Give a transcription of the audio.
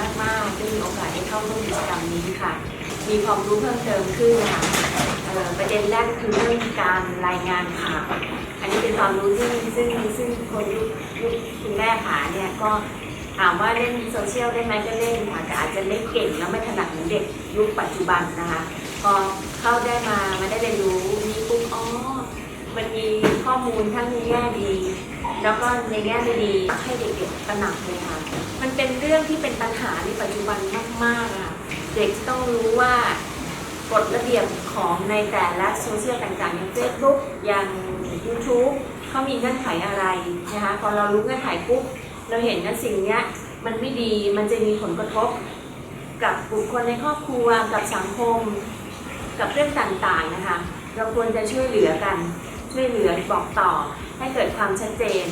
มากมากจะมีโอกาสได้เข้าร่วมกิจกรรมนี้ค่ะ มีความรู้เพิ่มเติมขึ้นค่ะเอ่อประเด็นแรกคือเรื่องการรายงานข่าวอันนี้เป็นความรู้ที่ซึ่งซึ่งคนยุคยุคคุณแม่หาเนี่ยก็ถามว่าเล่นโซเชียลได้ไหมก็เล่นค่ะแต่อาจจะเล่เก่งแล้วไม่ถนัดเหมือนเด็กยุคปัจจุบันนะคะพอเข้าได้มามาได้เรียนรู้นี่ปุ๊บอ๋อมันมีข้อมูลทั้งในแง่ดี แล้วก็ในแง่ไม่ดีให้เด็กๆตระหนักเลยค่ะมัน เรื่องที่เป็นปัญหาในปัจจุบันมากๆอะเด็กต้องรู้ว่ากฎระเบียบของในแต่ละโซเชียลต่างๆอย่าง Facebook อย่าง YouTube เขามีเงื่อนไขอะไรนะคะพอเรารู้เงื่อนไขปุ๊บเราเห็นว่าสิ่งนี้มันไม่ดีมันจะมีผลกระทบ กับบุคคลในครอบครัวกับสังคม กับเรื่องต่างๆนะคะเราควรจะช่วยเหลือกันช่วยเหลือบอกต่อให้เกิดความชัดเจน